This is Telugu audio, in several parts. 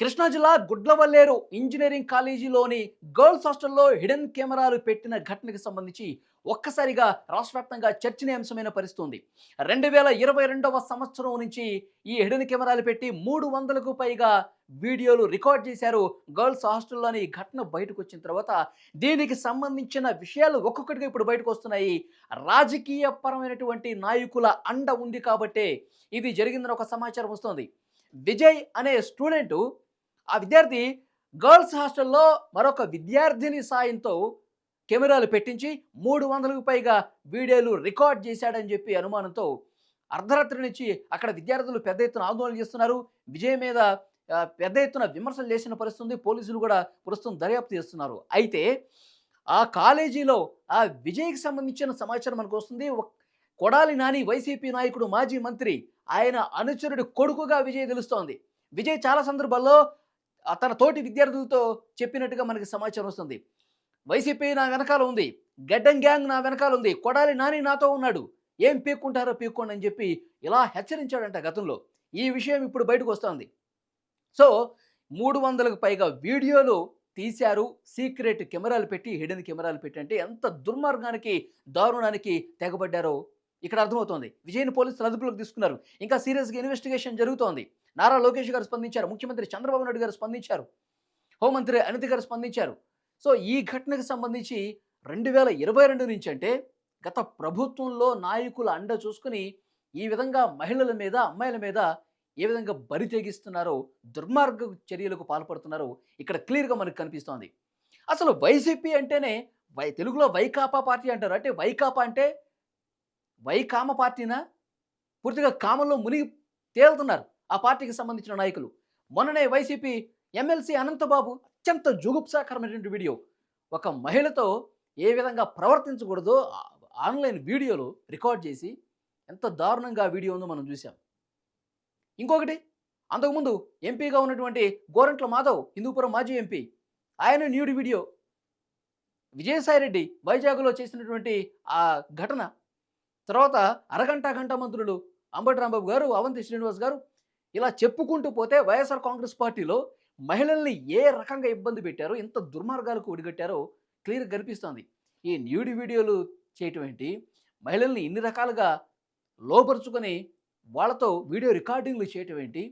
Krishna జిల్లా గుడ్లవల్లేరు ఇంజనీరింగ్ కాలేజీలోని గర్ల్స్ హాస్టల్లో హిడెన్ కెమెరాలు పెట్టిన ఘటనకు సంబంధించి ఒక్కసారిగా రాష్ట్ర వ్యాప్తంగా చర్చనీయాంశమైన పరిస్థితుంది. రెండు వేల ఇరవై రెండవ సంవత్సరం నుంచి ఈ హిడెన్ కెమెరాలు పెట్టి మూడు వందలకు పైగా వీడియోలు రికార్డ్ చేశారు గర్ల్స్ హాస్టల్లోని ఘటన బయటకు వచ్చిన తర్వాత. దీనికి సంబంధించిన విషయాలు ఒక్కొక్కటిగా ఇప్పుడు బయటకు వస్తున్నాయి. రాజకీయ పరమైనటువంటి నాయకుల అండ ఉంది కాబట్టే ఇది జరిగిందని ఒక సమాచారం వస్తుంది. విజయ్ అనే స్టూడెంట్ ఆ విద్యార్థి గర్ల్స్ హాస్టల్లో మరొక విద్యార్థిని సాయంతో కెమెరాలు పెట్టించి మూడు వందలకు పైగా వీడియోలు రికార్డ్ చేశాడని చెప్పి అనుమానంతో అర్ధరాత్రి నుంచి అక్కడ విద్యార్థులు పెద్ద ఎత్తున ఆందోళన చేస్తున్నారు. విజయ్ మీద పెద్ద ఎత్తున విమర్శలు చేసిన పరిస్థితుంది. పోలీసులు కూడా ప్రస్తుతం దర్యాప్తు చేస్తున్నారు. అయితే ఆ కాలేజీలో ఆ విజయ్కి సంబంధించిన సమాచారం మనకు వస్తుంది. ఒక- కొడాలి నాని వైసీపీ నాయకుడు మాజీ మంత్రి ఆయన అనుచరుడి కొడుకుగా విజయ్ తెలుస్తోంది. విజయ్ చాలా సందర్భాల్లో తన తోటి విద్యార్థులతో చెప్పినట్టుగా మనకి సమాచారం వస్తుంది. వైసీపీ నా వెనకాల ఉంది. గడ్డం గ్యాంగ్ నా వెనకాల ఉంది. కొడాలి నాని నాతో ఉన్నాడు. ఏం పీక్కుంటారో పీక్కోండి అని చెప్పి ఇలా హెచ్చరించాడంట గతంలో. ఈ విషయం ఇప్పుడు బయటకు వస్తుంది. సో మూడు వందలకు పైగా వీడియోలు తీశారు. సీక్రెట్ కెమెరాలు పెట్టి హిడెన్ కెమెరాలు పెట్టి అంటే ఎంత దుర్మార్గానికి దారుణానికి తెగబడ్డారో ఇక్కడ అర్థమవుతోంది. విజయ్ని పోలీసులు అదుపులోకి తీసుకున్నారు. ఇంకా సీరియస్గా ఇన్వెస్టిగేషన్ జరుగుతోంది. నారా లోకేష్ గారు స్పందించారు. ముఖ్యమంత్రి చంద్రబాబు నాయుడు గారు స్పందించారు. హోంమంత్రి అనిత గారు స్పందించారు. సో ఈ ఘటనకు సంబంధించి రెండు వేల ఇరవై రెండు నుంచి అంటే గత ప్రభుత్వంలో నాయకుల అండ చూసుకుని ఈ విధంగా మహిళల మీద అమ్మాయిల మీద ఏ విధంగా బరి తెగిస్తున్నారో దుర్మార్గ చర్యలకు పాల్పడుతున్నారో ఇక్కడ క్లియర్గా మనకు కనిపిస్తోంది. అసలు వైసీపీ అంటేనే వై తెలుగులో వైకాపా పార్టీ అంటారు. అంటే వైకాపా అంటే వైకామ పార్టీనా? పూర్తిగా కామంలో మునిగి తేలుతున్నారు ఆ పార్టీకి సంబంధించిన నాయకులు. మొన్ననే వైసీపీ ఎమ్మెల్సీ అనంతబాబు అత్యంత జుగుప్సాకరమైనటువంటి వీడియో. ఒక మహిళతో ఏ విధంగా ప్రవర్తించకూడదో ఆన్లైన్ వీడియోలు రికార్డ్ చేసి ఎంత దారుణంగా ఆ వీడియో ఉందో మనం చూసాం ఇంకొకటి అంతకుముందు ఎంపీగా ఉన్నటువంటి గోరంట్ల మాధవ్ హిందూపురం మాజీ ఎంపీ. ఆయన న్యూడి వీడియో. విజయసాయిరెడ్డి వైజాగ్లో చేసినటువంటి ఆ ఘటన తర్వాత అరగంట గంట మంత్రులు అంబటి రాంబాబు గారు అవంతి శ్రీనివాస్ గారు ఇలా చెప్పుకుంటూ పోతే వైఎస్ఆర్ కాంగ్రెస్ పార్టీలో మహిళల్ని ఏ రకంగా ఇబ్బంది పెట్టారో ఎంత దుర్మార్గాలకు ఒడిగట్టారో క్లియర్గా కనిపిస్తోంది. ఈ న్యూడి వీడియోలు చేయటం ఏంటి? మహిళల్ని ఇన్ని రకాలుగా లోపరుచుకొని వాళ్ళతో వీడియో రికార్డింగ్లు చేయటం ఏంటి?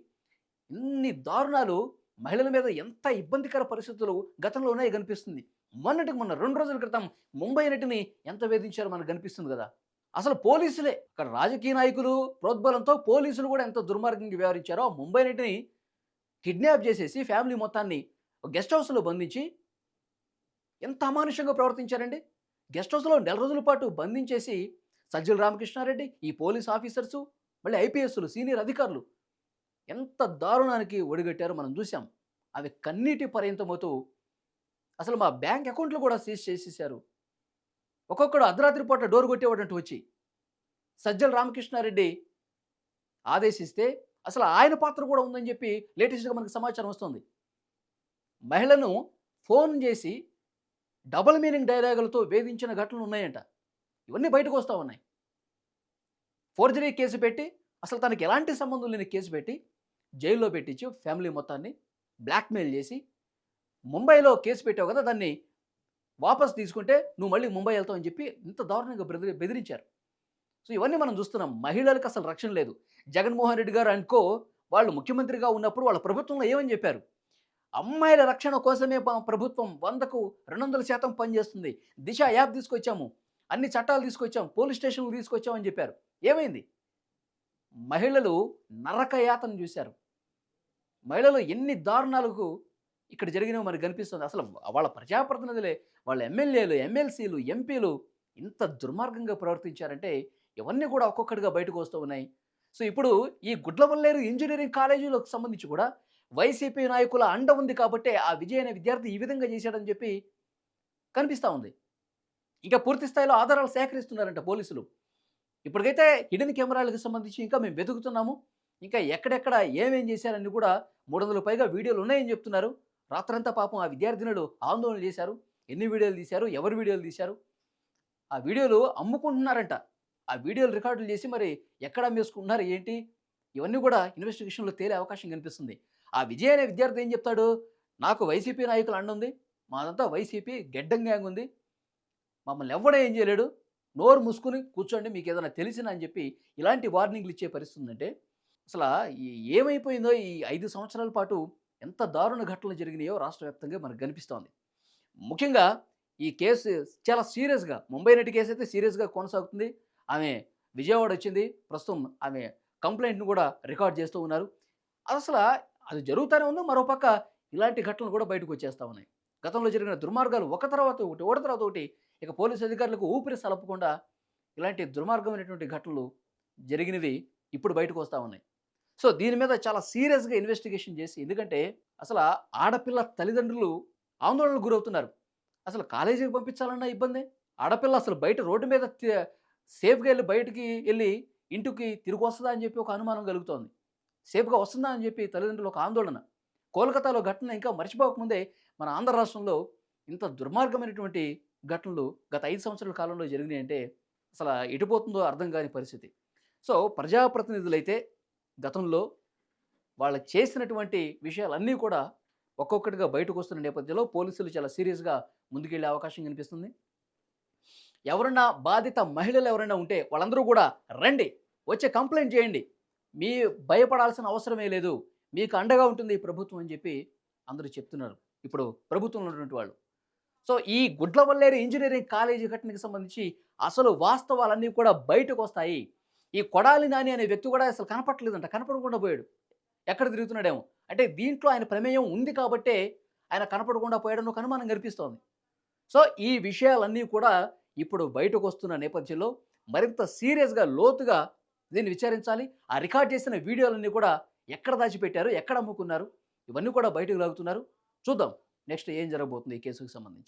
ఇన్ని దారుణాలు మహిళల మీద ఎంత ఇబ్బందికర పరిస్థితులు గతంలో ఉన్నాయి కనిపిస్తుంది. మొన్నటికి మొన్న రెండు రోజుల క్రితం ముంబై నటిని ఎంత వేధించారో మనకు కనిపిస్తుంది కదా. అసలు పోలీసులే. అక్కడ రాజకీయ నాయకులు ప్రోద్బలంతో పోలీసులు కూడా ఎంత దుర్మార్గంగా వ్యవహరించారో ముంబై నటిని కిడ్నాప్ చేసేసి ఫ్యామిలీ మొత్తాన్ని గెస్ట్ హౌస్లో బంధించి ఎంత అమానుషంగా ప్రవర్తించారండి? గెస్ట్ హౌస్లో నెల రోజుల పాటు బంధించేసి సజ్జల రామకృష్ణారెడ్డి ఈ పోలీస్ ఆఫీసర్సు మళ్ళీ ఐపీఎస్లు సీనియర్ అధికారులు ఎంత దారుణానికి ఒడిగట్టారో మనం చూసాం అవి కన్నీటి పర్యంతమవుతూ అసలు మా బ్యాంక్ అకౌంట్లు కూడా సీజ్ చేసేసారు ఒక్కొక్కడు అర్ధరాత్రి పూట డోర్ కొట్టేవాడంటూ వచ్చి సజ్జల రామకృష్ణారెడ్డి ఆదేశిస్తే అసలు ఆయన పాత్ర కూడా ఉందని చెప్పి లేటెస్ట్గా మనకు సమాచారం వస్తుంది. మహిళను ఫోన్ చేసి డబుల్ మీనింగ్ డైలాగులతో వేధించిన ఘటనలు ఉన్నాయంట. ఇవన్నీ బయటకు వస్తూ ఉన్నాయి. ఫోర్జరీ కేసు పెట్టి అసలు తనకి ఎలాంటి సంబంధం లేని కేసు పెట్టి జైల్లో పెట్టించి ఫ్యామిలీ మొత్తాన్ని బ్లాక్మెయిల్ చేసి ముంబైలో కేసు పెట్టావు కదా దాన్ని వాపస్ తీసుకుంటే నువ్వు మళ్ళీ ముంబై వెళ్తావు అని చెప్పి ఇంత దారుణంగా బెదిరి బెదిరించారు. సో ఇవన్నీ మనం చూస్తున్నాం. మహిళలకు అసలు రక్షణ లేదు. జగన్మోహన్ రెడ్డి గారు అనుకో వాళ్ళు ముఖ్యమంత్రిగా ఉన్నప్పుడు వాళ్ళ ప్రభుత్వంలో ఏమని చెప్పారు? అమ్మాయిల రక్షణ కోసమే ప్రభుత్వం వందకు రెండు వందల శాతం పనిచేస్తుంది. దిశ యాప్ తీసుకొచ్చాము. అన్ని చట్టాలు తీసుకొచ్చాం. పోలీస్ స్టేషన్లు తీసుకొచ్చామని చెప్పారు. ఏమైంది? మహిళలు నరకయాతన చూశారు. మహిళలు ఎన్ని దారుణాలకు ఇక్కడ జరిగినవి మనకు కనిపిస్తుంది. అసలు వాళ్ళ ప్రజాప్రతినిధులే వాళ్ళ ఎమ్మెల్యేలు ఎమ్మెల్సీలు ఎంపీలు ఇంత దుర్మార్గంగా ప్రవర్తించారంటే ఇవన్నీ కూడా ఒక్కొక్కటిగా బయటకు వస్తూ ఉన్నాయి. సో ఇప్పుడు ఈ గుడ్లవల్లేరు ఇంజనీరింగ్ కాలేజీలకు సంబంధించి కూడా వైసీపీ నాయకుల అండ ఉంది కాబట్టి ఆ విజయ్ అనే విద్యార్థి ఈ విధంగా చేశాడని చెప్పి కనిపిస్తూ ఉంది. ఇంకా పూర్తి స్థాయిలో ఆధారాలు సేకరిస్తున్నారంట పోలీసులు. ఇప్పటికైతే హిడెన్ కెమెరాలకు సంబంధించి ఇంకా మేము వెతుకుతున్నాము. ఇంకా ఎక్కడెక్కడ ఏమేం చేశారని కూడా మూడు వందల పైగా వీడియోలు ఉన్నాయని చెప్తున్నారు. రాత్రంతా పాపం ఆ విద్యార్థినులు ఆందోళన చేశారు. ఎన్ని వీడియోలు తీశారు? ఎవరు వీడియోలు తీశారు? ఆ వీడియోలు అమ్ముకుంటున్నారంట. ఆ వీడియోలు రికార్డులు చేసి మరి ఎక్కడ అమ్మేసుకుంటున్నారు? ఏంటి? ఇవన్నీ కూడా ఇన్వెస్టిగేషన్లో తేలే అవకాశం కనిపిస్తుంది. ఆ విజయ్ అనే విద్యార్థి ఏం చెప్తాడు? నాకు వైసీపీ నాయకులు అండుంది మాదంతా వైసీపీ గెడ్డం గ్యాంగ్ ఉంది. మమ్మల్ని ఎవ్వడే ఏం చేయలేడు. నోరు మూసుకుని కూర్చోండి మీకు ఏదైనా తెలిసిన అని చెప్పి ఇలాంటి వార్నింగ్లు ఇచ్చే పరిస్థితి అంటే అసలు ఏమైపోయిందో ఈ ఐదు సంవత్సరాల పాటు ఎంత దారుణ ఘటనలు జరిగినాయో రాష్ట్ర వ్యాప్తంగా మనకు కనిపిస్తోంది. ముఖ్యంగా ఈ కేసు చాలా సీరియస్గా ముంబై నటి కేసు అయితే సీరియస్గా కొనసాగుతుంది. ఆమె విజయవాడ వచ్చింది. ప్రస్తుతం ఆమె కంప్లైంట్ను కూడా రికార్డ్ చేస్తూ ఉన్నారు. అసలు అది జరుగుతూనే ఉంది మరోపక్క ఇలాంటి ఘటనలు కూడా బయటకు వచ్చేస్తూ ఉన్నాయి. గతంలో జరిగిన దుర్మార్గాలు ఒక తర్వాత ఒకటి ఒకటి తర్వాత ఒకటి ఇక పోలీసు అధికారులకు ఊపిరి సలపకుండా ఇలాంటి దుర్మార్గమైనటువంటి ఘటనలు జరిగినవి ఇప్పుడు బయటకు వస్తూ ఉన్నాయి. సో దీని మీద చాలా సీరియస్గా ఇన్వెస్టిగేషన్ చేసి ఎందుకంటే అసలు ఆడపిల్ల తల్లిదండ్రులు ఆందోళనకు గురవుతున్నారు. అసలు కాలేజీకి పంపించాలన్న ఇబ్బంది? ఆడపిల్ల అసలు బయట రోడ్డు మీద సేఫ్గా వెళ్ళి బయటికి వెళ్ళి ఇంటికి తిరిగి వస్తుందా అని చెప్పి ఒక అనుమానం కలుగుతోంది. సేఫ్గా వస్తుందా అని చెప్పి తల్లిదండ్రులు ఒక ఆందోళన. కోల్కతాలో ఘటన ఇంకా మర్చిపోకముందే మన ఆంధ్ర రాష్ట్రంలో ఇంత దుర్మార్గమైనటువంటి ఘటనలు గత ఐదు సంవత్సరాల కాలంలో జరిగినాయి అంటే అసలు ఎటుపోతుందో అర్థం కాని పరిస్థితి. సో ప్రజాప్రతినిధులైతే గతంలో వాళ్ళు చేసినటువంటి విషయాలన్నీ కూడా ఒక్కొక్కటిగా బయటకు వస్తున్న నేపథ్యంలో పోలీసులు చాలా సీరియస్గా ముందుకెళ్ళే అవకాశం కనిపిస్తుంది. ఎవరన్నా బాధిత మహిళలు ఎవరైనా ఉంటే వాళ్ళందరూ కూడా రండి వచ్చే కంప్లైంట్ చేయండి. మీ భయపడాల్సిన అవసరమే లేదు. మీకు అండగా ఉంటుంది ఈ ప్రభుత్వం అని చెప్పి అందరూ చెప్తున్నారు. ఇప్పుడు ప్రభుత్వంలో ఉన్నటువంటి వాళ్ళు. సో ఈ గుడ్లవల్లేరు ఇంజనీరింగ్ కాలేజీ ఘటనకి సంబంధించి అసలు వాస్తవాలన్నీ కూడా బయటకు వస్తాయి ఈ కొడాలి నాని అనే వ్యక్తి కూడా అసలు కనపట్లేదంట కనపడకుండా పోయాడు. ఎక్కడ తిరుగుతున్నాడేమో? అంటే దీంట్లో ఆయన ప్రమేయం ఉంది కాబట్టే ఆయన కనపడకుండా పోయాడని ఒక అనుమానం కనిపిస్తోంది. సో ఈ విషయాలన్నీ కూడా ఇప్పుడు బయటకు వస్తున్న నేపథ్యంలో మరింత సీరియస్గా లోతుగా దీన్ని విచారించాలి. ఆ రికార్డ్ చేసిన వీడియోలన్నీ కూడా ఎక్కడ దాచిపెట్టారు? ఎక్కడ అమ్ముకున్నారు? ఇవన్నీ కూడా బయటకు లాగుతున్నారు. చూద్దాం. నెక్స్ట్ ఏం జరగబోతుంది ఈ కేసుకు సంబంధించి.